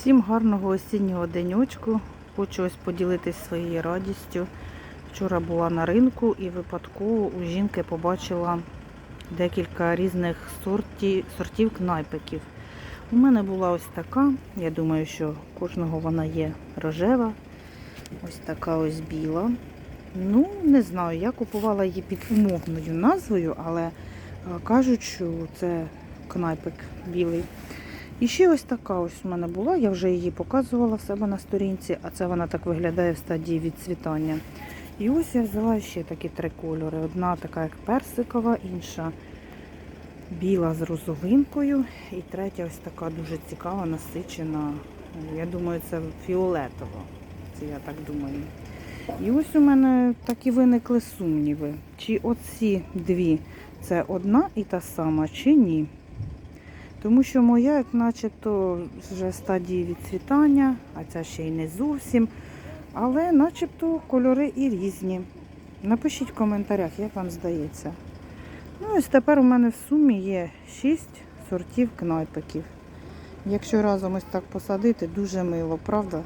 Всім гарного осіннього денечку. Хочу ось поділитись своєю радістю. Вчора була на ринку і випадково у жінки побачила декілька різних сорті, сортів кнайпиків. У мене була ось така. Я думаю, що кожного вона є рожева. Ось така ось біла. Ну, не знаю, я купувала її під умовною назвою, але е, кажуть, що це кнайпик білий. І ще ось така ось у мене була, я вже її показувала в себе на сторінці, а це вона так виглядає в стадії відцвітання. І ось я взяла ще такі три кольори. Одна така як персикова, інша біла з розовинкою. І третя ось така дуже цікава, насичена. Я думаю, це фіолетова. Це я так думаю. І ось у мене такі виникли сумніви. Чи оці дві це одна і та сама, чи ні. Тому що моя, як начебто, вже стадії відцвітання, а ця ще й не зовсім. Але начебто кольори і різні. Напишіть в коментарях, як вам здається. Ну, ось тепер у мене в сумі є 6 сортів кнайпиків. Якщо разом ось так посадити, дуже мило, правда?